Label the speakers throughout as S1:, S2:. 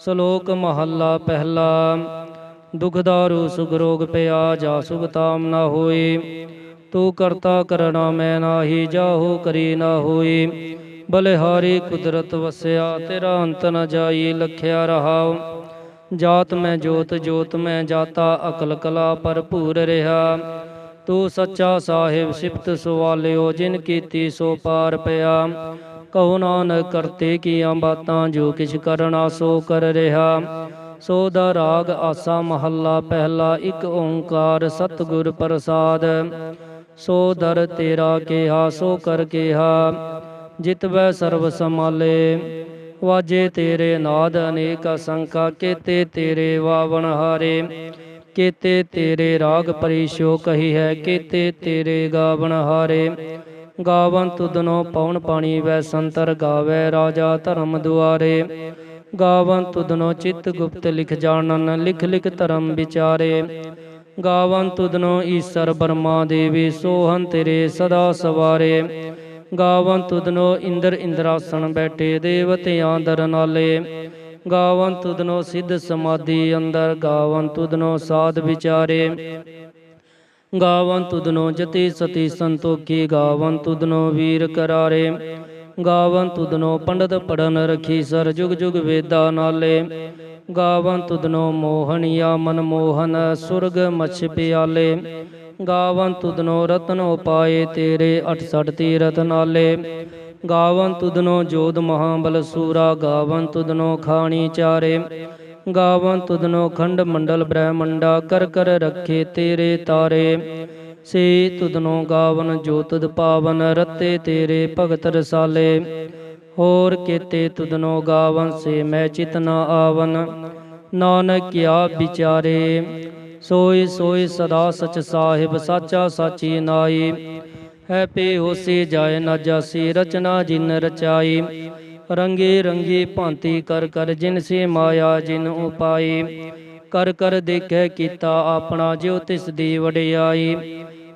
S1: ਸ਼ਲੋਕ ਮਹੱਲਾ ਪਹਿਲਾ। ਦੁਖਦਾਰੂ ਸੁਖ ਰੋਗ ਪਿਆ ਜਾ ਸੁਖ ਤਾਮ ਨਾ ਹੋਈ ਤੂੰ ਕਰਤਾ ਕਰਣਾ ਮੈਂ ਨਾਹੀ, ਜਾਹੂ ਕਰੀ ਨਾ ਹੋਈ ਬਲਿਹਾਰੀ ਕੁਦਰਤ ਵਸਿਆ, ਤੇਰਾ ਅੰਤ ਨ ਜਾਈ ਲਖਿਆ ਰਹਾਉ। ਜਾਤ ਮੈਂ ਜੋਤ ਜੋਤ ਮੈਂ ਜਾਤਾ, ਅਕਲ ਕਲਾ ਭਰਪੂਰ ਰਿਹਾ। ਤੂੰ ਸੱਚਾ ਸਾਹਿਬ ਸਿਫਤ ਸਵਾਲਿਓ, ਜਿਨ ਕੀਤੀ ਸੋ ਪਾਰ ਪਿਆ। ਕਹੋ ਨਾਨਕ ਕਰਤੇ ਕੀਆਂ ਬਾਤਾਂ, ਜੋ ਕਿਛ ਕਰਨਾ ਸੋ ਕਰ ਰਿਹਾ। ਸੋ ਦਾ ਰਾਗ ਆਸਾ ਮਹੱਲਾ ਪਹਿਲਾ, ਇੱਕ ਓੰਕਾਰ ਸਤਿਗੁਰ ਪ੍ਰਸਾਦ। ਸੋ ਦਰ ਤੇਰਾ ਕਿਹਾ, ਸੋ ਕਰ ਕਿਹਾ। ਜਿਤਵੈ ਸਰਬ ਸਮਾਲੇ ਵਾਜੇ ਤੇਰੇ ਨਾਦ ਅਨੇਕ ਸੰਖਾ, ਕੇਤੇ ਤੇਰੇ ਵਾਵਣ ਹਾਰੇ। ਕੇਤੇ ਤੇਰੇ ਰਾਗ ਪਰਿਸ਼ੋ ਕਹੀ ਹੈ, ਕੇਤੇ ਤੇਰੇ ਗਾਵਣ ਹਾਰੇ। ਗਾਵਨ ਤੁਧਨੋ ਪਉਣ ਪਾਣੀ ਵੈ ਸੰਤਰ ਗਾਵੇ ਰਾਜਾ ਧਰਮ ਦੁਆਰੇ। ਗਾਵਨ ਤੁਧਨੋ ਚਿਤ ਗੁਪਤ ਲਿਖ ਜਾਣਨ, ਲਿਖ ਲਿਖ ਧਰਮ ਵਿਚਾਰੇ। ਗਾਵਨ ਤੁਧਨੋ ਈਸ਼ਰ ਬਰਮਾ ਦੇਵੀ, ਸੋਹਨ ਤੇਰੇ ਸਦਾ ਸਵਾਰੇ। ਗਾਵਨ ਤੁਧਨੋ ਇੰਦਰ ਇੰਦਰਾਸਣ ਬੈਠੇ ਦੇਵਤਿਆਂ ਦਰ ਨਾਲੇ। ਗਾਵਨ ਤੁਧਨੋ ਸਿੱਧ ਸਮਾਧੀ ਅੰਦਰ, ਗਾਵਨ ਤੁਧਨੋ ਸਾਧ ਵਿਚਾਰੇ। ਗਾਵੰ ਤੁਦਨੋ ਜਤੀ ਸਤੀ ਸੰਤੋਖੀ ਗਾਵਨ ਤੁਧਨੋ ਵੀਰ ਕਰਾਰੇ। ਗਾਵਨ ਤੁਦਨੋ ਪੰਡਤ ਪੜਨ ਰਖੀ, ਸਰ ਜੁਗ ਜੁਗ ਵੇਦਾ ਨਾਲੇ। ਗਾਵਨ ਤੁਧਨੋ ਮੋਹਣੀਆ ਮਨ ਮੋਹਨ, ਸੁਰਗ ਮਛ ਪਿਆਲੇ। ਗਾਵਨ ਤੁਧਨੋ ਰਤਨ ਉਪਾਏ, ਤੇਰੇ 68 ਤੀਰਥ ਨਾਲੇ। ਗਾਵਨ ਤੁਧਨੋ ਜੋਧ ਮਹਾਬਲ ਸੂਰਾ ਗਾਵਨ ਤੁਧਨੋ ਖਾਣੀ ਚਾਰੇ। ਗਾਵਨ ਤੁਧਨੋ ਖੰਡ ਮੰਡਲ ਬ੍ਰਹਮੰਡਾ ਕਰ ਕਰ ਰੱਖੇ ਤੇਰੇ ਤਾਰੇ। ਸੇ ਤੁਧਨੋ ਗਾਵਨ ਜੋ ਤੁਧ ਪਾਵਨ ਰਤੇ ਤੇਰੇ ਭਗਤ ਰਸਾਲੇ। ਹੋਰ ਕੇਤੇ ਤੁਧਨੋ ਗਾਵਨ ਸੇ ਮੈਂ ਚਿਤ ਨ ਆਵਨ। ਨਾਨਕ ਕਿਆ ਵਿਚਾਰੇ ਸੋਈ ਸੋਈ ਸਦਾ ਸਚ ਸਾਹਿਬ ਸਾਚਾ ਸਾਚੀ ਨਾਈ। ਹੈ ਪੇ ਹੋਸੀ ਜਾਏ ਨਾ ਜਾਸੀ ਰਚਨਾ ਜਿਨ ਰਚਾਈ। ਰੰਗੇ ਰੰਗੀ ਭਾਂਤੀ ਕਰ ਕਰ ਜਿਨ ਸੇ ਮਾਇਆ ਜਿਨ ਉਪਾਈ ਕਰ ਕਰ ਦੇਖੈ ਕੀਤਾ ਆਪਣਾ ਜਿਉ ਤਿਸ ਦੀ ਵਡਿਆਈ।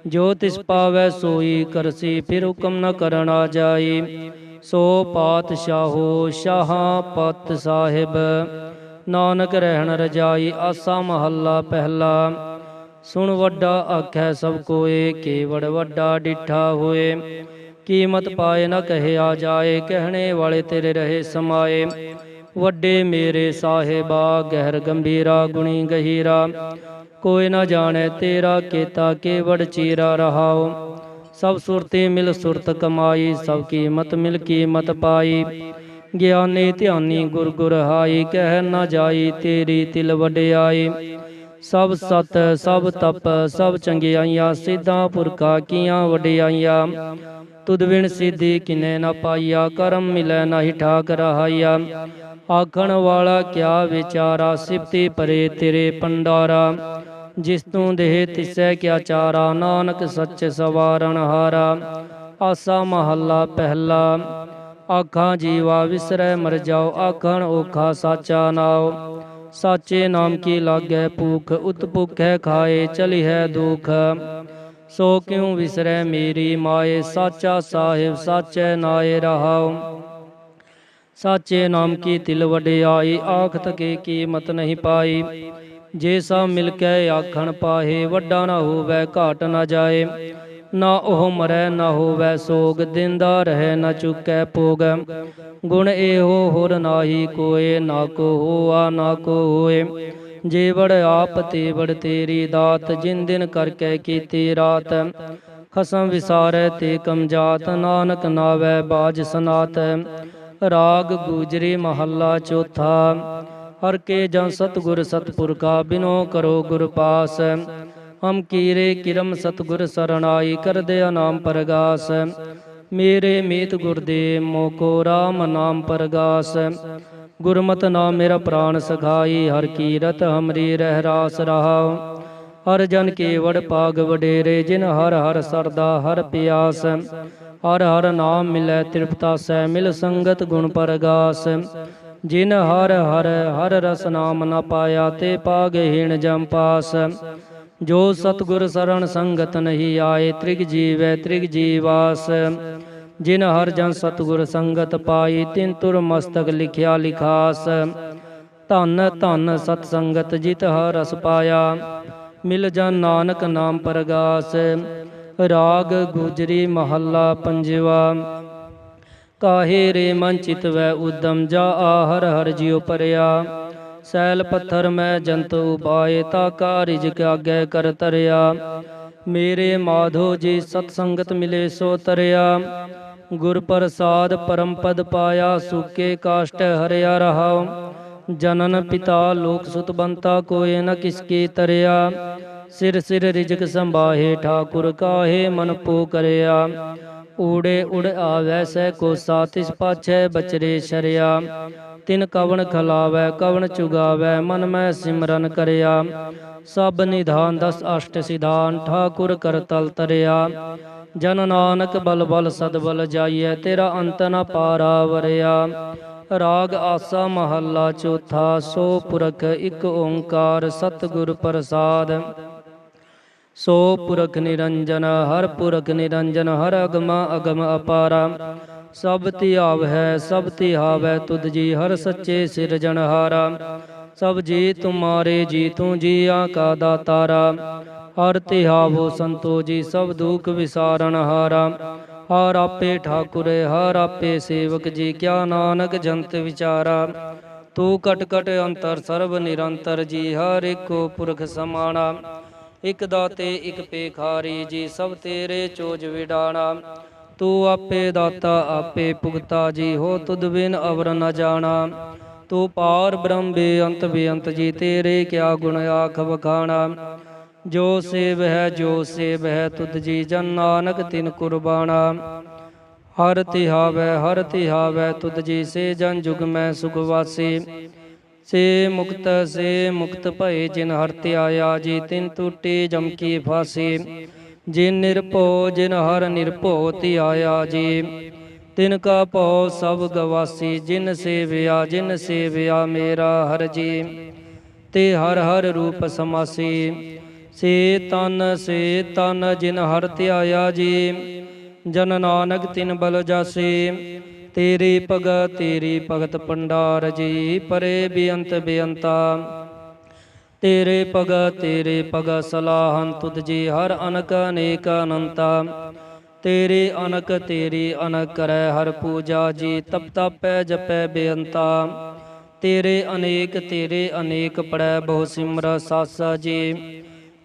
S1: ਜੋ ਤਿਸ ਪਾਵੈ ਸੋਈ ਕਰਸੀ, ਫਿਰ ਹੁਕਮ ਨ ਕਰਨਾ ਜਾਈ। ਸੋ ਪਾਤਸ਼ਾਹੋ ਸ਼ਾਹਾਂ ਪਤ ਸਾਹਿਬ, ਨਾਨਕ ਰਹਿਣ ਰਜਾਈ ਆਸਾ ਮਹੱਲਾ ਪਹਿਲਾ। ਸੁਣ ਵੱਡਾ ਆਖੈ ਸਭ ਕੋਏ, ਕੇਵੜ ਵੱਡਾ ਡਿਠਾ ਹੋਏ। ਕੀਮਤ ਪਾਏ ਨਾ ਕਹੇ ਆ ਜਾਏ, ਕਹਿਣੇ ਵਾਲੇ ਤੇਰੇ ਰਹੇ ਸਮਾਏ। ਵੱਡੇ ਮੇਰੇ ਸਾਹਿਬਾ, ਗਹਿਰ ਗੰਭੀਰਾ, ਗੁਣੀ ਗਹੀਰਾ। ਕੋਈ ਨਾ ਜਾਣੇ ਤੇਰਾ ਕੀਤਾ ਕੇਵੜ ਚੀਰਾ ਰਹਾਓ। ਸਭ ਸੁਰਤੇ ਮਿਲ ਸੁਰਤ ਕਮਾਈ, ਸਭ ਕੀਮਤ ਮਿਲ ਕੀਮਤ ਪਾਈ। ਗਿਆਨੀ ਧਿਆਨੀ ਗੁਰ ਗੁਰ ਹਾਈ, ਕਹਿ ਨਾ ਜਾਈ ਤੇਰੀ ਤਿਲ ਵਡਿਆਈ। ਸਭ ਸਤ, ਸਭ ਤਪ, ਸਭ ਚੰਗਿਆਈਆਂ, ਸਿੱਧਾਂ ਪੁਰਖਾ ਕੀਆਂ ਵਡਿਆਈਆਂ। ਤੁਧ ਵਿਣ ਸਿੱਧੀ ਕਿਨੈ ਨਾ ਪਾਈਆ, ਕਰਮ ਮਿਲੈ ਨਾਹੀ ਠਾਕ ਰਹਾਈਆ। ਆਖਣ ਵਾਲਾ ਕਿਆ ਵਿਚਾਰਾ, ਸਿਫਤੀ ਪਰੇ ਤੇਰੇ ਪੰਡਾਰਾ ਜਿਸ ਤੂੰ ਦੇਹ ਤਿਸੈ ਕਿਆ ਚਾਰਾ, ਨਾਨਕ ਸੱਚ ਸਵਾਰਨ ਹਾਰਾ। ਆਸਾ ਮਹੱਲਾ ਪਹਿਲਾ, ਆਖਾਂ ਜੀਵਾ ਵਿਸਰੈ ਮਰ ਜਾਓ, ਆਖਣ ਓਖਾ ਸਾਚਾ ਨਾਉ। ਸਾਚੇ ਨਾਮ ਕੀ ਲਾਗੈ ਭੂਖ ਹੈ ਖਾਏ ਚਲੀ ਹੈ ਦੁਖ। ਸੋ ਕਿਉ ਵਿਸਰੈ ਮੇਰੀ ਮਾਏ? ਸਾਚਾ ਸਾਹਿਬ, ਸਾਚੈ ਨਾਏ ਰਹਾਉ। ਸਾਚੇ ਨਾਮ ਕੀ ਤਿਲ ਵਡਿਆਈ? ਆਖ ਤਕੇ ਕੀਮਤ ਨਹੀਂ ਪਾਈ। ਜੇ ਸਭ ਮਿਲ ਕੇ ਆਖਣ ਪਾਹੇ, ਵੱਡਾ ਨਾ ਹੋਵੇ, ਘਾਟ ਨਾ ਜਾਏ। ਨਾ ਉਹ ਮਰੈ, ਨਾ ਹੋਵੇ ਸੋਗ, ਦਿੰਦਾ ਰਹਿ, ਨਾ ਚੁਕੈ ਭੋਗ। ਗੁਣ ਇਹੋ ਹੋਰ ਨਾਹੀ ਕੋਏ, ਨਾ ਕੋ ਹੋਆ, ਨਾ ਕੋ ਹੋਏ। ਜੇ ਆਪ ਤੇ ਤੇਰੀ ਦਾਤ, ਜਿਨ ਦਿਨ ਕਰਕੇ ਕੀਤੀ ਰਾਤ। ਖਸਮ ਵਿਸਾਰੈ ਤੇ ਕਮਜਾਤ ਨਾਨਕ ਨਾਵੇ ਬਾਜ ਸਨਾਤ। ਰਾਗ ਗੂਜਰੀ ਮਹੱਲਾ ਚੌਥਾ, ਹਰ ਕੇ ਜਨ ਸਤਗੁਰ ਸਤਪੁਰਖਾ, ਬਿਨੋ ਕਰੋ ਗੁਰ ਪਾਸ। ਹਮ ਕੀਰੇ ਕਿਰਮ ਸਤਗੁਰ ਸਰਣਾਈ, ਕਰਦੇ ਨਾਮ ਪਰਗਾਸ। ਮੇਰੇ ਮੀਤ ਗੁਰਦੇ ਮੋਕੋ RAM ਨਾਮ ਪਰਗਾਸ। ਗੁਰਮਤਿ ਨਾਮ ਮੇਰਾ ਪ੍ਰਾਨ ਸਖਾਈ, ਹਰ ਕੀਰਤ ਹਮਰੀ ਰਹਿ ਰਾਸ ਰਹਾਉ ਹਰ ਜਨ ਕੇ ਵਡ ਪਾਗ ਵਡੇਰੇ, ਜਿਨ ਹਰ ਹਰ ਸਰਦਾ ਹਰ ਪਿਆਸ। ਹਰ ਹਰ ਨਾਮ ਮਿਲੈ ਤ੍ਰਿਪਤਾ ਸੈ, ਮਿਲ ਸੰਗਤ ਗੁਣ ਪਰਗਾਸ। ਜਿਨ ਹਰ ਹਰ ਹਰ ਰਸ ਨਾਮ ਨ ਪਾਇਆ, ਤੇ ਪਾਗਹੀਣ ਜਮ ਪਾਸ। ਜੋ ਸਤਗੁਰ ਸਰਣ ਸੰਗਤ ਨਹੀਂ ਆਏ, ਤ੍ਰਿਗ ਜੀਵੈ ਤ੍ਰਿਗ ਜੀਵਾਸ। ਜਿਨ ਹਰ ਜਨ ਸਤਗੁਰ ਸੰਗਤ ਪਾਈ, ਤਿਨ ਤੁਰ ਮਸਤਕ ਲਿਖਿਆ ਲਿਖਾਸ। ਧੰਨ ਧੰਨ ਸਤ ਸੰਗਤ ਜਿਤ ਹਰ ਰਸ ਪਾਇਆ, ਮਿਲ ਜਨ ਨਾਨਕ ਨਾਮ ਪਰਗਾਸ। ਰਾਗ ਗੁਜਰੀ ਮਹੱਲਾ ਪੰਜਵਾ, ਕਾਹੇ ਰੇ ਮਨ ਚਿਤ ਵੈ ਉਦਮ, ਜਾ ਹਰ ਹਰ ਜਿਉ ਪਰਿਆ। ਸੈਲ ਪੱਥਰ ਮੈਂ ਜੰਤ ਉਪਾਏ, ਤਾ ਕਾ ਰਿਜਕ ਆਗੇ ਕਰ ਤਰਿਆ। ਮੇਰੇ ਮਾਧੋ ਜੀ ਸਤ ਸੰਗਤ ਮਿਲੇ ਸੋ ਤਰਿਆ। ਗੁਰ ਪ੍ਰਸਾਦ ਪਰਮ ਪਦ ਪਾਇਆ, ਸੁਕੇ ਕਾਸ਼ਟ ਹਰਿਆ ਰਹਾਉ। ਜਨਨ ਪਿਤਾ ਲੋਕ ਸੁਤ ਬੰਤਾ ਕੋਏ ਨ ਕਿਸਕੇ ਤਰਿਆ। ਸਿਰ ਸਿਰ ਰਿਜਕ ਸੰਭਾਹੇ, ਠਾਕੁਰ ਕਾਹੇ ਮਨ ਪੋ ਕਰਿਆ। ਊੜੇ ਉੜ ਆਵੈ ਸੈ ਕੋ ਸਾਤਿਸ ਪਾਛੈ ਬਚਰੇ ਸ਼ਰਿਆ। ਤਿਨ ਕਵਣ ਖਲਾਵੈ, ਕਵਣ ਚੁਗਾਵੈ, ਮਨ ਮੈਂ ਸਿਮਰਨ ਕਰਿਆ। ਸਭ ਨਿਧਾਨ ਦਸ ਅਸ਼ਟ ਸਿਧਾਨ, ਠਾਕੁਰ ਕਰਤਲ ਤਰਿਆ। ਜਨ ਨਾਨਕ ਬਲ ਬਲ ਸਦ ਬਲ ਜਾਈਐ, ਤੇਰਾ ਅੰਤ ਨ ਪਾਰਾ ਵਰਿਆ ਰਾਗ ਆਸਾ ਮਹੱਲਾ ਚੌਥਾ, ਸੋ ਪੁਰਖ ਇੱਕ ਓੰਕਾਰ ਸਤਿਗੁਰ ਪ੍ਰਸਾਦ। ਸੋ ਪੁਰਖ ਨਿਰੰਜਨ, ਹਰ ਪੁਰਖ ਨਿਰੰਜਨ, ਹਰ ਅਗਮ ਅਗਮ ਅਪਾਰਾ। ਸਭ ਧਿਆਵ ਹੈ ਸਭ ਧਿਆਵੈ ਤੁਧ ਜੀ ਹਰ ਸੱਚੇ ਸਿਰਜਣਹਾਰਾ। ਸਭ ਜੀ ਤੁਮਾਰੇ ਜੀ, ਤੂੰ ਜੀਆਂ ਕਾ ਦਾਤਾਰਾ ਹਰ ਧਿਆਵੋ ਸੰਤੋ ਜੀ, ਸਭ ਦੁਖ ਵਿਸਾਰਨ ਹਾਰਾ। ਹਰ ਆਪੇ ਠਾਕੁਰ, ਹਰ ਆਪੇ ਸੇਵਕ ਜੀ, ਕਿਆ ਨਾਨਕ ਜੰਤ ਵਿਚਾਰਾ। ਤੂੰ ਕਟ ਕਟ ਅੰਤਰ ਸਰਬ ਨਿਰੰਤਰ ਜੀ, ਹਰ ਏਕੋ ਪੁਰਖ ਸਮਾਣਾ। ਇਕ ਦਾਤੇ, ਇਕ ਪੇਖਾਰੀ ਜੀ, ਸਭ ਤੇਰੇ ਚੋਜ ਵਿਡਾਣਾ। ਤੂੰ ਆਪੇ ਦਾਤਾ, ਆਪੇ ਭੁਗਤਾ ਜੀ, ਹੋ ਤੁਧ ਬਿਨ ਅਵਰ ਨ ਜਾਣਾ। ਤੂੰ ਪਾਰ ਬ੍ਰਹਮ ਬੇਅੰਤ ਬੇਅੰਤ ਜੀ, ਤੇਰੇ ਕਿਆ ਗੁਣ ਆਖ ਵਖਾਣਾ। ਜੋ ਸੇਵ ਹੈ, ਜੋ ਸੇਵ ਹੈ, ਤੁਧ ਜੀ ਜਨ ਨਾਨਕ ਤਿਨ ਕੁਰਬਾਨਾ। ਹਰ ਤਿਹਾਵੈ ਹਰ ਤਿਹਾਵੈ ਤੁਧ ਜੀ ਸੇ ਜਨ ਜੁਗ ਮੈਂ ਸੁਖ ਵਾਸੀ। ਸੇ ਮੁਕਤ ਸੇ ਮੁਕਤ ਭਏ ਜਿਨ ਹਰ ਧਿਆਇਆ, ਜੀ ਤਿਨ ਟੂਟੀ ਜਮ ਕੀ ਫਾਸੀ। ਜਿਨ ਨਿਰਭਉ, ਜਿਨ ਹਰ ਨਿਰਭਉ ਧਿਆਇਆ, ਜੀ ਤਿਨ ਕਾ ਭਉ ਸਭ ਗਵਾਸੀ। ਜਿਨ ਸੇਵਿਆ ਜਿਨ ਸੇਵਿਆ ਮੇਰਾ ਹਰ ਜੀ, ਤੇ ਹਰ ਹਰ ਰੂਪ ਸਮਾਸੀ। ਸੇ ਤਨ ਸੇ ਤਨ ਜਿਨ ਹਰ ਧਿਆਇਆ ਜੀ, ਜਨ ਨਾਨਕ ਤਿਨ ਬਲ ਜਾਸੀ, ਤੇਰੀ ਭਗਤ ਤੇਰੀ ਭਗਤ ਪੰਡਾਰ ਜੀ, ਪਰੇ ਬੇਅੰਤ ਬੇਅੰਤਾ। ਤੇਰੇ ਭਗ ਤੇਰੇ ਭਗਤ ਸਲਾਹਨ ਤੁਧ ਜੀ, ਹਰ ਅਨਕ ਅਨੇਕ ਅਨੰਤਾ। ਤੇਰੇ ਅਨਕ ਤੇਰੀ ਅਨਕ ਕਰੈ ਹਰ ਪੂਜਾ ਜੀ, ਤਪ ਤਪੈ ਜਪੈ ਬੇਅੰਤਾ। ਤੇਰੇ ਅਨੇਕ ਤੇਰੇ ਅਨੇਕ ਪੜੈ ਬਹੁ ਸਿਮਰ ਸਾਸਾ ਜੀ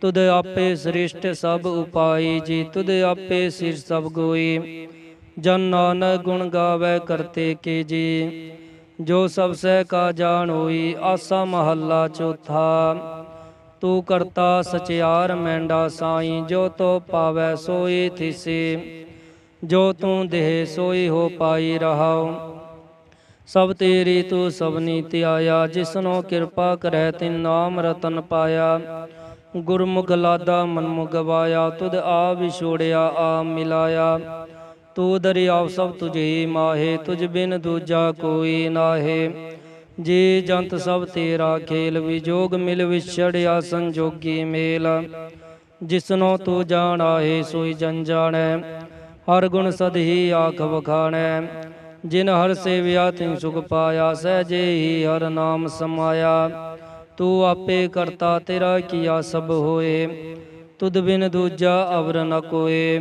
S1: ਤੁਧ ਆਪੇ ਸ੍ਰਿਸ਼ਟ ਸਭ ਉਪਾਈ, ਜੀ ਤੁਧ ਆਪੇ ਸਿਰ ਸਭ ਗੋਈ। ਜਨ ਨਾਨਕ ਗੁਣ ਗਾਵੇ ਕਰਤੇ ਕੇ ਜੀ। ਜੋ ਸਭ ਸਹਿ ਕਾ ਜਾਣ ਹੋਈ, ਆਸਾ ਮਹੱਲਾ ਚੌਥਾ। ਤੂੰ ਕਰਤਾ ਸਚਿਆਰ ਮੈਂਡਾ ਸਾਈ, ਜੋ ਤੋ ਪਾਵੈ ਸੋਈ ਥਿਸੇ। ਜੋ ਤੂੰ ਦੇਹ ਸੋਈ ਹੋ ਪਾਈ ਰਹਾਉ। ਸਭ ਤੇਰੀ ਤੂੰ ਸਭਨੀ ਧਿਆਇਆ, ਜਿਸਨੋ ਕਿਰਪਾ ਕਰੈ ਤਿਨ ਨਾਮ ਰਤਨ ਪਾਇਆ। ਗੁਰਮੁਖ ਲਾਦਾ ਮਨਮੁਖ ਗਵਾਇਆ, ਤੁਧ ਆ ਵਿਛੋੜਿਆ ਆ ਮਿਲਾਇਆ। ਤੂੰ ਦਰਿਆਵ ਸਭ ਤੁਝੇ ਮਾਹੇ, ਤੁਝ ਬਿਨ ਦੂਜਾ ਕੋਈ ਨਾਹੇ। ਜੇ ਜੰਤ ਸਭ ਤੇਰਾ ਖੇਲ ਵਿਜੋਗ ਮਿਲ ਵਿਛੜਿਆ ਸੰਜੋਗੀ ਮੇਲ। ਜਿਸਨੋ ਤੂੰ ਜਾਣਾਏ ਸੋਈ ਜਨ ਜਾਣੈ। ਹਰ ਗੁਣ ਸਦ ਹੀ ਆਖ ਵਖਾਣੈ। ਜਿਨ ਹਰ ਸੇਵਿਆ, ਤਿਨ ਸੁਖ ਪਾਇਆ, ਸਹਿਜੇ ਹੀ ਹਰ ਨਾਮ ਸਮਾਇਆ। ਤੂੰ ਆਪੇ ਕਰਤਾ ਤੇਰਾ ਕੀਆ ਸਭ ਹੋਏ। ਤੁਧ ਬਿਨ ਦੂਜਾ ਅਵਰ ਨ ਕੋਏ।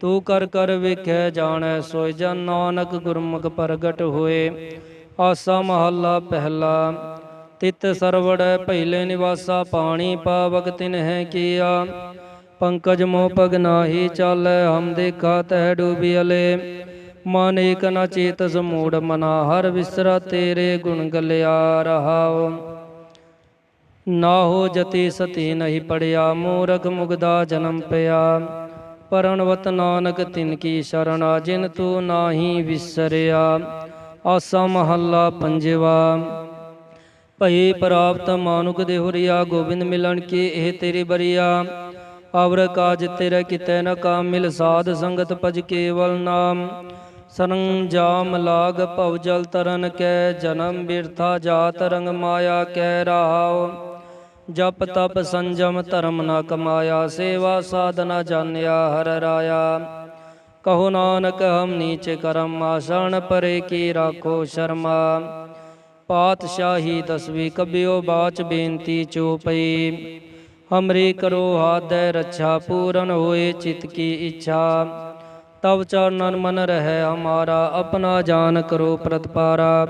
S1: ਤੂੰ ਕਰ ਕਰ ਵੇਖੈ ਜਾਣੈ ਸੋਇ ਜਨ ਨਾਨਕ ਗੁਰਮੁਖ ਪ੍ਰਗਟ ਹੋਏ। ਆਸਾ ਮਹੱਲਾ ਪਹਿਲਾ, ਤਿਤ ਸਰਵੜ ਪਹਿਲੇ ਨਿਵਾਸਾ ਪਾਣੀ ਪਾਵਕ ਤਿਨ ਹੈ ਕੀਆ। ਪੰਕਜ ਮੋ ਪਗ ਨਾਹੀ ਚਾਲੈ ਹਮ ਦੇਖਾ ਤਹਿ ਡੂਬਿਅਲੇ ਮਨ ਏਕ ਨ ਚੇਤਸ ਮੂੜ ਮਨਾ, ਹਰ ਵਿਸਰਾ ਤੇਰੇ ਗੁਣ ਗਲਿਆ ਰਹਾਉ। ਨਾ ਹੋ ਜਤੀ ਸਤੀ ਨਹੀਂ ਪੜਿਆ, ਮੂਰਖ ਮੁਗਦਾ ਜਨਮ ਪਿਆ। ਪਰਣਵਤ ਨਾਨਕ ਤਿਨ ਕੀ ਸ਼ਰਣਾ ਜਿਨ ਤੂੰ ਨਾਹੀ ਵਿਸਰਿਆ। ਆਸਾ ਮਹੱਲਾ ਪੰਜਵਾ। ਭਈ ਪ੍ਰਾਪਤ ਮਾਨੁਕ ਦੇ ਹੁਰੀਆ, ਗੋਬਿੰਦ ਮਿਲਣ ਕੀ ਇਹ ਤੇਰੀ ਬਰੀਆ। ਅਵਰ ਕਾਜ ਤੇਰੇ ਕਿਤੇ ਨ ਕਾਮ ਮਿਲ ਸਾਧ ਸੰਗਤ ਭਜ ਕੇਵਲ ਨਾਮ। ਸਰੰਜਾਮ ਲਾਗ ਭਵ ਜਲ ਤਰਨ ਕੈ, ਜਨਮ ਬਿਰਥਾ ਜਾਤ ਰੰਗ ਮਾਇਆ ਕੈ ਰਾਹੋ ਜਪ ਤਪ ਸੰਜਮ ਧਰਮ ਨ ਕਮਾਇਆ, ਸੇਵਾ ਸਾਧਨਾ ਜਾਣਿਆ ਹਰ ਰਾਇਆ। ਕਹੋ ਨਾਨਕ, ਹਮ ਨੀਚ ਕਰਮ, ਆਸਣ ਪਰੇ ਕੀ ਰਾਖੋ ਸ਼ਰਮਾ। ਪਾਤਸ਼ਾਹੀ ਦਸਵੀਂ ਕਬਿਓ, ਬਾਚ ਬੇਨਤੀ ਚੋਪਈ। ਹਮਰੀ ਕਰੋ ਹਾਦੈ ਰੱਛਾ, ਪੂਰਨ ਹੋਏ ਚਿਤ ਕੀ ਇੱਛਾ। ਤਬ ਚਰਨਨ ਮਨ ਰਹਿ, ਹਮਾਰਾ, ਆਪਣਾ ਜਾਨ ਕਰੋ ਪ੍ਰਤਪਾਰਾ।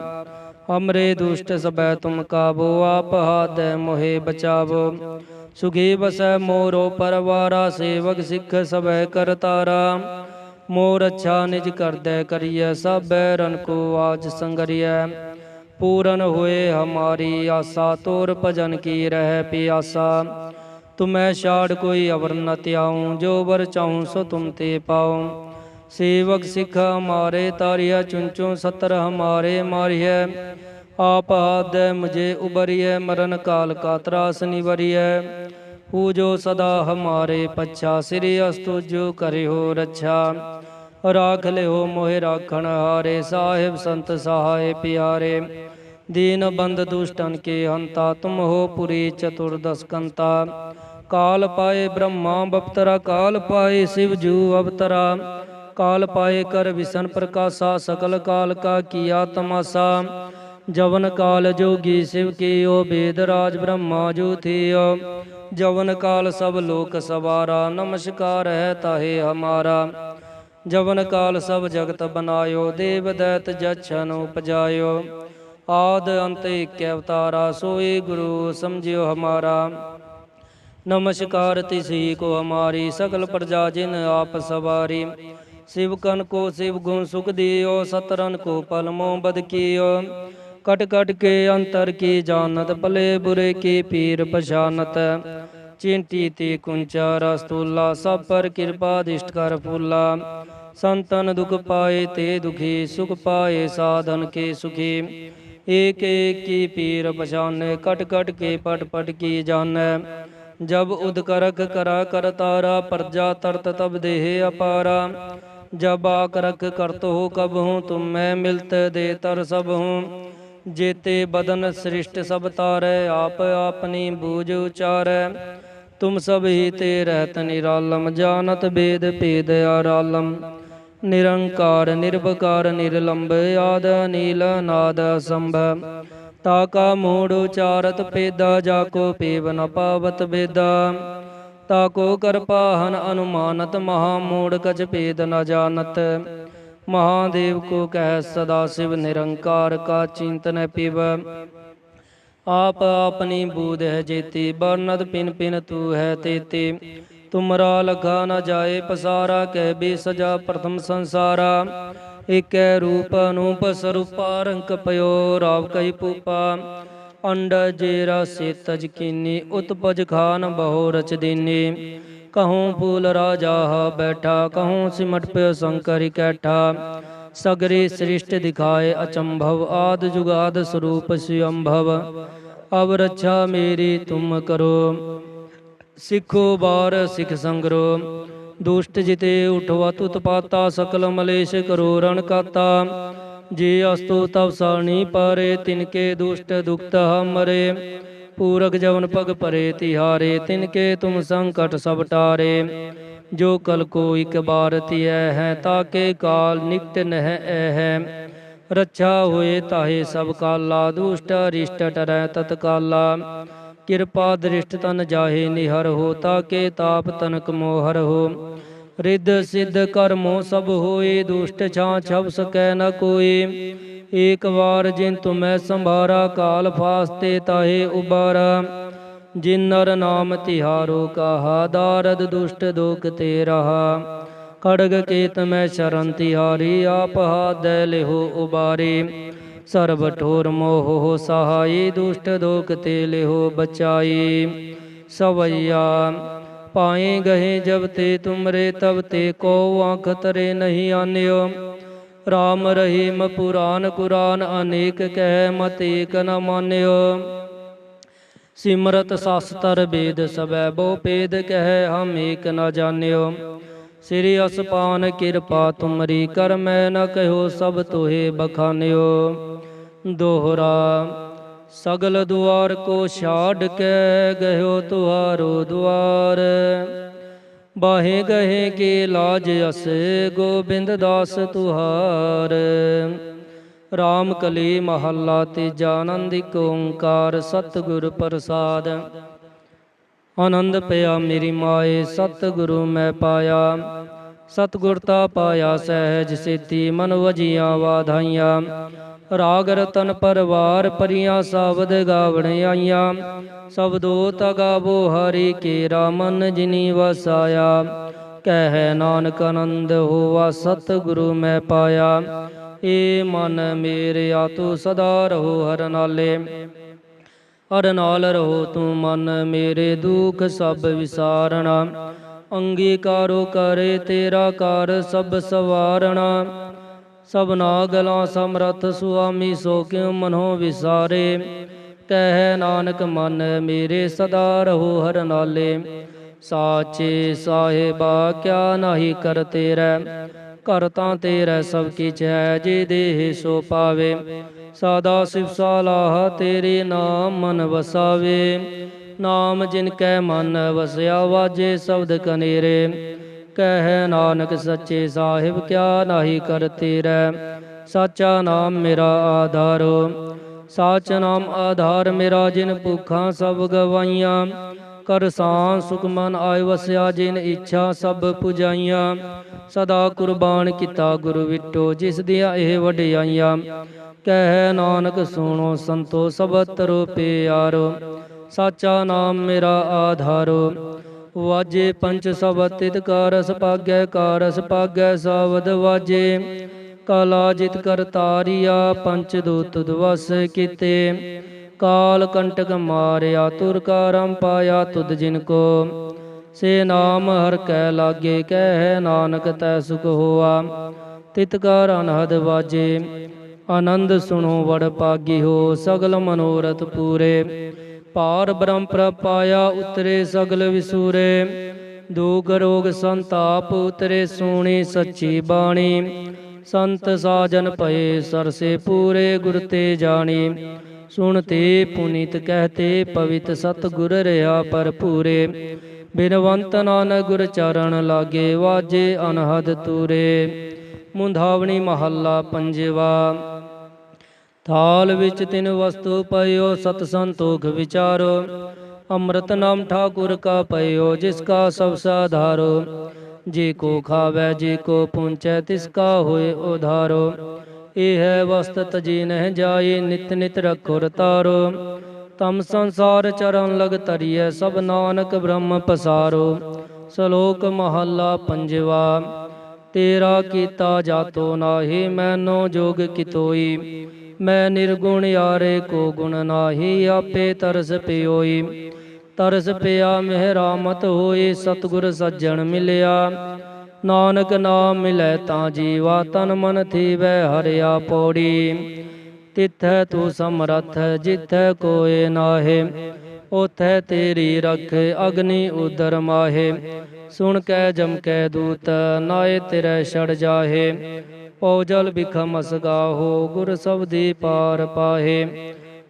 S1: हमरे दुष्ट सब तुम काबो आप हाथ मोहे बचावो सुखी बस मोरो परवारा सेवक सिख सब करतारा मोर अच्छा निज कर दे करिय सब रन को आज संगरिय पूरन हुए हमारी आशा तोर भजन की रह प्यासा तुम्हें शाड़ कोई अवर न त्याऊँ जो वर चाहूँ सो तुम ते पाऊँ ਸੇਵਕ ਸਿਖ ਹਮਾਰੇ ਤਾਰਿਆ ਚੁੰਚੋ ਸਤਰ ਹਮਾਰੇ ਮਾਰਿਐ। ਆਪ ਆਦੈ ਮੁਝੇ ਉਬਰਿਐ, ਮਰਨ ਕਾਲ ਕਾ ਤਰਾਸ ਨਿਵਰਿਐ। ਪੂਜੋ ਸਦਾ ਹਮਾਰੇ ਪੱਛਾ, ਸ੍ਰੀ ਅਸਤੁ ਜੋ ਹੋ ਰੱਛਾ। ਰਾਖ ਲਿਓ ਮੋਹਿ ਰਾਖਣ ਹਾਰੇ, ਸਾਹਿਬ ਸੰਤ ਸਹਾਏ ਪਿਆਰੇ। ਦੀਨ ਬੰਦ ਦੁਸ਼ਟਨ ਕੇ ਹੰਤਾ, ਤੁਮ ਹੋ ਪੁਰੀ ਚਤੁਰਦਸ ਕੰਤਾ ਕਾਲ ਪਾਏ ਬ੍ਰਹਮਾ ਬਪਤਰਾ, ਕਾਲ ਪਾਏ ਸਿਵ ਜੂ ਅਵਤਰਾ। अवतरा ਕਾਲ ਪਾਏ ਕਰ ਵਿਸ਼ਨ ਪ੍ਰਕਾਸ਼ਾ ਸਕਲ ਕਾਲ ਕਾ ਕੀਆ ਤਮਾਸਾ ਜਵਨ ਕਾਲ ਜੋਗੀ ਸਿਵ ਕੀਓ ਬੇਦ ਰਾਜ ਬ੍ਰਹਮਾ ਜੋ ਥਿਓ ਜਵਨ ਕਾਲ ਸਭ ਲੋਕ ਸਵਾਰਾ ਨਮਸਕਾਰ ਹੈ ਤਾਹੇ ਹਮਾਰਾ ਜਵਨ ਕਾਲ ਸਭ ਜਗਤ ਬਨਾਇਓ ਦੇਵ ਦੈਤ ਜਛਨ ਉਪਜਾਇਓ ਆਦ ਅੰਤ ਏਕ ਅਵਤਾਰਾ ਸੋਈ ਗੁਰੂ ਸਮਝਿਓ ਹਮਾਰਾ नमस्कार तिसी को हमारी सकल प्रजा जिन आप सवारी शिव कन को शिव गुण सुख दियो, सतरन को पलमो बद कियो। कट कट के अंतर की जानत भले बुरे की पीर पशानत चिंटी ती कुंचा रस्तुल्ला सब पर कृपा दिष्ट कर फूला। संतन दुख पाए ते दुखी, सुख पाए साधन के सुखी। एक एक की पीर पशाने कट कट के पट पट की जाने। जब उदकरक करा कर तारा, प्रजा तरत तब देह अपारा। जब आकरक करत हो कब हूँ तुम मैं मिलत देतर सब हूँ जेते बदन सृष्ट सब तारै आप अपनी बूझ उचारै तुम सब ही ते रहत निरालम जानत बेद भेद आरालम निरंकार निर्भकार निर्लंब आद नील नाद संभव ताका मूड उचारत पेदा जाको पेव न पावत बेदा ਤਾ ਕੋ ਕਰਪਾਹਨ ਅਨੁਮਾਨਤ ਮਹਾ ਮੂੜ ਕਛ ਭੇਦ ਨ ਜਾਣਤ। ਮਹਾਦੇਵ ਕੋ ਕਹਿ ਸਦਾ ਸਿਵ ਨਿਰੰਕਾਰ ਕਾ ਚਿੰਤਨ ਪਿਵ। ਆਪ ਆਪਣੀ ਬੂਧ ਹੈ ਜੇਤੀ, ਬਰਨਦ ਪਿਨ ਪਿਨ ਤੂ ਹੈ ਤੇਤੀ। ਤੁਮਰਾ ਲਗਾ ਨ ਜਾਏ ਪਸਾਰਾ, ਕਹਿ ਬੇ ਸਜਾ ਪ੍ਰਥਮ ਸੰਸਾਰਾ। ਏਕੈ ਰੂਪ ਅਨੂਪ ਸਰੂਪਾ ਰੰਕ ਪਇਓ ਰਾਵ ਕਈ ਪੂਪਾ ਅੰਡ ਜੇਰਾ ਸੇ ਤਜ ਕੀਨੀ, ਉਤਪਜ ਖਾਨ ਬਹੁ ਰਚ ਦੀਨੀ। ਕਹੂੰ ਫੂਲ ਰਾਜਾ ਬੈਠਾ, ਕਹੂੰ ਸਿਮਟ ਪਿਓ ਸ਼ੰਕਰ ਇਕੈਠਾ ਸਗਰੇ ਸ੍ਰਿਸ਼ਟ ਦਿਖਾਏ ਅਚੰਭਵ, ਆਦ ਜੁਗਾਦ ਸਰੂਪ ਸਿਅੰਭਵ। ਅਬ ਰੱਛਾ ਮੇਰੀ ਤੁਮ ਕਰੋ, ਸਿੱਖੋ ਬਾਰ ਸਿੱਖ ਸੰਗਰੋ। ਦੁਸ਼ਟ ਜਿਤੇ ਉਠਵਾ ਤੁਤ ਪਾਤਾ ਸਕਲ ਮਲੇਸ਼ ਕਰੋ, ਰਣ ਕਾਤਾ। ਜੇ ਅਸਤੋ ਤਵ ਸਾਣੀ ਪਾਰੇ, ਤਿਨਕੇ ਦੁਸ਼ਟ ਦੁਖਤ ਹਮਰੇ। ਪੂਰਕ ਜਵਨ ਪਗ ਪਰੇ, ਤਿਹਾਰੇ, ਤਿਨਕੇ ਤੁਮ ਸੰਕਟ ਸਭ ਟਾਰੇ। ਜੋ ਕਲ ਕੋ ਇਕ ਬਾਰ ਤਿਐ ਹੈ, ਤਾਕੇ ਕਾਲ ਨਿਕਟ ਨਹਿ ਐ ਹੈ ਰੱਛਾ ਹੋਏ ਤਾਹੇ ਸਭ ਕਾਲਾ, ਦੁਸ਼ਟ ਅਰਿਸ਼ਟ ਟਰੈ ਤਤਕਾਲਾ ਕਿਰਪਾ ਦ੍ਰਿਸ਼ਟ ਤਨ ਜਾਹੇ, ਨਿਹਰ ਹੋ, ਤਾਕੇ ਤਾਪ ਤਨਕ ਮੋਹਰ ਹੋ। ਰਿੱਧ ਸਿੱਧ ਕਰਮੋ ਸਭ ਹੋਏ, ਦੁਸ਼ਟ ਛਾਂ ਛਬ ਸਕੈ ਨ ਕੋਈ ਏਕ ਵਾਰ ਜਿਨ ਤੁਮੈ ਸੰਭਾਰਾ, ਕਾਲ ਫਾਸਤੇ ਤਾਹੇ ਉਬਾਰਾ। ਜਿਨ ਨਰ ਨਾਮ ਤਿਹਾਰੋ, ਕਹਾ ਦਾਰਦ ਦੁਸ਼ਟ ਦੋਖ ਤੇ ਰਹਾ। ਖੜਗ ਕੇਤ ਮੈਂ ਸ਼ਰਨ ਤਿਹਾਰੀ, ਆਪ ਹਾਦੈ ਲਿਹੋ ਉਬਾਰੇ। ਸਰਬ ਠੋਰ ਮੋਹ ਸਹਾਈ, ਦੁਸ਼ਟ ਦੋਖ ਤੇ ਲਿਹੋ ਬਚਾਈ। ਸਵਈਆ ਪਾਏ ਗਏ ਜਬ ਤੇ ਤੁਮਰੇ ਤਬ ਤੇ ਕੋ ਆਂਖ ਤਰੇ ਨਹੀਂ ਆਨਿਓ। ਰਾਮ ਰਹੀਮ ਪੁਰਾਨ ਕੁਰਾਨ ਅਨੇਕ ਕਹਿ ਮਤ ਏਕ ਨ ਮਾਨਿਓ। ਸਿਮਰਤ ਸ਼ਾਸਤਰ ਵੇਦ ਸਬੈ ਬੋ ਪੇਦ ਕਹਿ ਹਮ ਏਕ ਨ ਜਾਣਿਓ। ਸ੍ਰੀ ਅਸਪਾਨ ਕਿਰਪਾ ਤੁਮਰੀ ਕਰ ਮੈਂ ਨ ਕਹਿਓ ਸਭ ਤੋਹੇ ਬਖਾਨਿਓ। ਦੋਹਰਾ ਸਗਲ ਦੁਆਰ ਕੋ ਛਾੜ ਕੇ ਗਇਓ ਤੁਹਾਰੋ ਦੁਆਰ। ਬਾਹੇ ਗਏ ਕੇ ਲਾਜ ਅਸ ਗੋਬਿੰਦ ਦਾਸ ਤੁਹਾਰ। ਰਾਮ ਕਲੀ ਮਹੱਲਾ ਤੇ ਆਨੰਦਿਕ ਓੰਕਾਰ ਸਤਿਗੁਰ ਪ੍ਰਸਾਦ। ਆਨੰਦ ਪਿਆ ਮੇਰੀ ਮਾਏ, ਸਤਿਗੁਰੂ ਮੈਂ ਪਾਇਆ। ਸਤਿਗੁਰ ਤਾ ਪਾਇਆ ਸਹਿਜ ਸੇਤੀ ਮਨ ਵਜੀਆਂ ਵਾਧਾਈਆਂ। ਰਾਗ ਰਤਨ ਪਰਵਾਰ ਪਰੀਆਂ ਸਾਬਦ ਗਾਵਣ ਆਈਆਂ। ਸਬਦੋ ਤਗਾਵੋ ਹਰੀ ਕੇ ਰਾਮਨ ਜਿਨੀ ਵਸਾਇਆ। ਕਹਿ ਨਾਨਕ ਆਨੰਦ ਹੋਵਾ ਸਤਿਗੁਰੂ ਮੈਂ ਪਾਇਆ। ਏ ਮਨ ਮੇਰੇ ਆਤੂ ਸਦਾ ਰਹੋ ਹਰ ਨਾਲੇ। ਹਰ ਨਾਲ ਰਹੋ ਤੂੰ ਮਨ ਮੇਰੇ ਦੁਖ ਸਭ ਵਿਸਾਰਣਾ। ਅੰਗੀਕਾਰੋ ਕਰੇ ਤੇਰਾ ਕਰ ਸਭ ਸਵਾਰਣਾ। ਸਭਨਾ ਗਲਾਂ ਸਮਰਥ ਸੁਆਮੀ ਸੋ ਕਿਉ ਮਨੋ ਵਿਸਾਰੇ? ਕਹਿ ਨਾਨਕ ਮਨ ਮੇਰੇ ਸਦਾ ਰਹੋ ਹਰ ਨਾਲੇ। ਸਾਚੇ ਸਾਹਿਬਾ, ਕਿਆ ਨਾਹੀ ਕਰ ਤੇਰਾ? ਕਰ ਤਾਂ ਤੇਰਾ, ਸਭ ਕੀਚ ਹੈ ਜੇ ਦੇਹ ਸੋ ਪਾਵੇ। ਸਦਾ ਸਿਵ ਸਾਲਾਹ ਤੇਰੇ ਨਾਮ ਮਨ ਵਸਾਵੇ। ਨਾਮ ਜਿਨ ਕੈ ਮਨ ਵਸਿਆ, ਵਾਜੇ ਸ਼ਬਦ ਕਨੇਰੇ। ਕਹਿ ਨਾਨਕ ਸੱਚੇ ਸਾਹਿਬ, ਕਿਆ ਨਾਹੀ ਕਰ ਤੇਰਾ? ਸਾਚਾ ਨਾਮ ਮੇਰਾ ਆਧਾਰੋ। ਸਾਚ ਨਾਮ ਆਧਾਰ ਮੇਰਾ, ਜਿਨ ਭੁੱਖਾਂ ਸਭ ਗਵਾਈਆਂ। ਕਰ ਸਾਂ ਸੁਖ ਮਨ ਆਇ ਵਸਿਆ, ਜਿਨ ਇੱਛਾ ਸਭ ਪੁਜਾਈਆਂ। ਸਦਾ ਕੁਰਬਾਨ ਕੀਤਾ ਗੁਰੂ ਵਿਟੋ, ਜਿਸ ਦੀਆਂ ਇਹ ਵਡਿਆਈਆਂ। ਕਹਿ ਨਾਨਕ, ਸੁਣੋ ਸੰਤੋ ਸਬਤ ਪਿਆਰੋ। ਸਾਚਾ ਨਾਮ ਮੇਰਾ ਆਧਾਰੋ। ਵਾਜੇ ਪੰਚ ਸਬਤ ਤਿਤ ਕਾਰਸ ਪਾਗੈ ਕਾਰਸ ਪਾਗੈ ਸਾਵਦ ਵਾਜੇ। ਕਾਲਾ ਜਿਤ ਕਰ ਤਾਰਿਆ ਪੰਚ ਦੂਤ ਦਵਸ ਕੀਤੇ। ਕਾਲ ਕੰਟਕ ਮਾਰਿਆ, ਤੁਰ ਕਾਰਮ ਪਾਇਆ ਤੁਧ ਜਿਨ ਕੋ। ਸੇ ਨਾਮ ਹਰ ਕੈ ਲਾਗੇ, ਕਹਿ ਨਾਨਕ ਤੈ ਸੁਖ ਹੋਆ। ਤਿਤ ਕਰ ਅਨਹਦ ਵਾਜੇ, ਆਨੰਦ ਸੁਣੋ ਵੜ ਪਾਗੀ ਹੋ, ਸਗਲ ਮਨੋਰਥ ਪੂਰੇ। ਪਾਰ ਬ੍ਰਹਮ ਪ੍ਰਪਾਇਆ ਉਤਰੇ ਸਗਲ ਵਿਸੂਰੇ। ਦੁਖ ਰੋਗ ਸੰਤਾਪ ਉਤਰੇ ਸੋਣੀ ਸੱਚੀ ਬਾਣੀ। ਸੰਤ ਸਾਜਨ ਭਏ ਸਰਸੇ ਪੂਰੇ ਗੁਰ ਤੇ ਜਾਣੀ। ਸੁਣਤੇ ਪੁਨੀਤ ਕਹਤੇ ਪਵਿੱਤ ਸਤ ਗੁਰ ਰਿਆ ਭਰਪੂਰੇ। ਬਿਨਵੰਤ ਨਾਨਕ ਗੁਰ ਚਰਨ ਲਾਗੇ ਵਾਜੇ ਅਨਹਦ ਤੂਰੇ। ਮੁੰਧਾਵਣੀ ਮਹੱਲਾ ਪੰਜਵਾ। ਥਾਲ ਵਿੱਚ ਤਿਨ ਵਸਤੂ ਪਇਓ, ਸਤ ਸੰਤੋਖ ਵਿਚਾਰੋ। ਅੰਮ੍ਰਿਤ ਨਾਮ ਠਾਕੁਰ ਕਾ ਪਇਓ, ਜਿਸ ਕਾ ਸਭ ਸਾਧਾਰੋ। ਜੇ ਕੋ ਖਾਵੇ, ਜੇ ਕੋ ਪੁੰਚੈ ਤਿਸ ਕਾ ਹੋਏ ਉਧਾਰੋ। ਇਹ ਹੈ ਵਸਤ ਤਜੀ ਨਹਿ ਜਾਏ, ਨਿਤ ਨਿਤ ਰਖੋ ਰਤਾਰੋ ਤਮ ਸੰਸਾਰ ਚਰਨ ਲਗ ਤਰੀਐ ਸਭ ਨਾਨਕ ਬ੍ਰਹਮ ਪਸਾਰੋ। ਸ਼ਲੋਕ ਮਹੱਲਾ ਪੰਜਵਾ, ਤੇਰਾ ਕੀਤਾ ਜਾਤੋ ਨਾਹੀ, ਮੈਨੋ ਜੋਗ ਕਿਤੋਈ। ਮੈਂ ਨਿਰਗੁਣ ਯਾਰੇ ਕੋ ਗੁਣ ਨਾਹੀ, ਆਪੇ ਤਰਸ ਪਿਓਈ। ਤਰਸ ਪਿਆ ਮਿਹਰਾਮਤ ਹੋਏ ਸਤਗੁਰ ਸੱਜਣ ਮਿਲਿਆ। ਨਾਨਕ ਨਾਮ ਮਿਲੈ ਤਾਂ ਜੀਵਾ, ਤਨ ਮਨ ਥੀਵੈ ਹਰਿਆ ਪੌੜੀ। ਤਿਥੈ ਤੂੰ ਸਮਰੱਥ, ਜਿੱਥੈ ਕੋਏ ਨਾਹੇ ਉਥੈ ਤੇਰੀ ਰਖ ਅਗਨੀ ਉਦਰ ਮਾਹੇ। ਸੁਣ ਕੈ ਜਮ ਕੈ ਦੂਤ, ਨਾਏ ਤੇਰੇ ਛੜ ਜਾਹੇ। ਪਉ ਜਲ ਬਿਖਮ ਅਸਗਾਹੋ ਗੁਰ ਸਬਦੀ ਪਾਰ ਪਾਹੇ।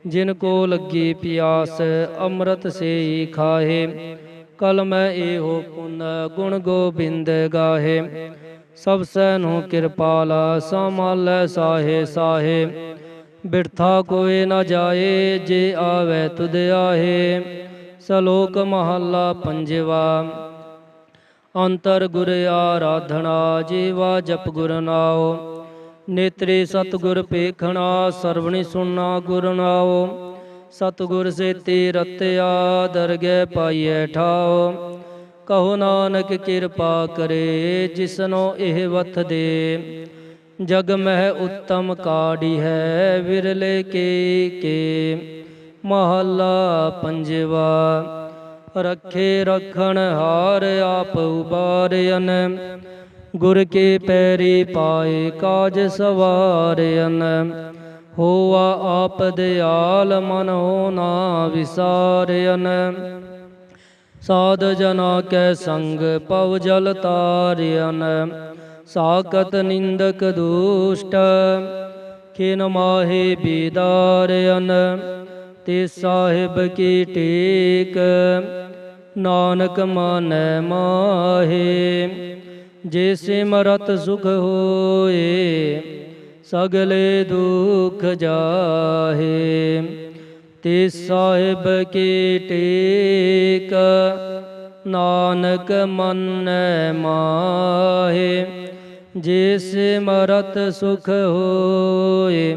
S1: ਜਿਨ ਕੋ ਲੱਗੀ ਪਿਆਸ, ਅੰਮ੍ਰਿਤ ਸੇਈ ਖਾਹੇ। ਕਲ ਮੈਂ ਇਹੋ ਪੁਨ, ਗੁਣ ਗੋਬਿੰਦ ਗਾਹੇ। ਸਭ ਸੈ ਨੂੰ ਕਿਰਪਾਲ ਸਮਾਲੈ ਸਾਹੇ ਸਾਹੇ। ਬਿਰਥਾ ਕੋਏ ਨਾ ਜਾਏ, ਜੇ ਆਵੇ ਤੁਧ ਆਹੇ। ਸਲੋਕ ਮਹੱਲਾ ਪੰਜਵਾ। ਅੰਤਰ ਗੁਰ ਆਰਾਧਨਾ, ਜੀਵਾ ਜਪ ਗੁਰ ਨਾਉ। ਨੇਤਰੇ ਸਤਿਗੁਰ ਪੇਖਣਾ ਸਰਵਣੀ ਸੁਨਣਾ ਗੁਰ ਨਾਉ। ਸਤਿਗੁਰ ਸੇਤੀ ਰਤਿਆ, ਦਰਗਹਿ ਪਾਈਐ ਠਾਉ। ਕਹੋ ਨਾਨਕ ਕਿਰਪਾ ਕਰੇ, ਜਿਸਨੋ ਇਹ ਵਥ ਦੇ। ਜਗ ਮਹਿ ਉੱਤਮ ਕਾੜੀ ਹੈ, ਵਿਰਲੇ ਕੇ ਕੇ। ਮਹੱਲਾ ਪੰਜਵਾ। ਰੱਖੇ ਰਖਣ ਹਾਰ ਆਪ ਉਬਾਰਿਅਨ। ਗੁਰ ਕੇ ਪੈਰੀ ਪਾਏ ਕਾਜ ਸਵਾਰਿਅਨ। ਹੋਆ ਆਪ ਦਿਆਲ ਮਨ ਹੋ ਨਾ ਵਿਸਾਰਿਅਨ। ਸਾਧ ਜਨਾ ਕੈ ਸੰਗ ਪਵ ਜਲ ਤਾਰਿਅਨ। ਸਾਕਤ ਨਿੰਦਕ ਦੁਸ਼ਟ ਖਿਨ ਮਾਹੇ ਬੀਦਾਰਿਅਨ। ਤੇ ਸਾਹਿਬ ਕੀ ਟੇਕ, ਨਾਨਕ ਮਾਨੈ ਮਾਹੇ। ਜੇ ਸਿਮਰਤ ਸੁਖ ਹੋਏ, ਸਗਲੇ ਦੁਖ ਜਾਹੇ। ਤੇ ਸਾਹਿਬ ਕੀ ਟੇਕ, ਨਾਨਕ ਮੰਨੈ ਮਾਹੇ। ਜੇ ਸਿਮਰਤ ਸੁਖ ਹੋਏ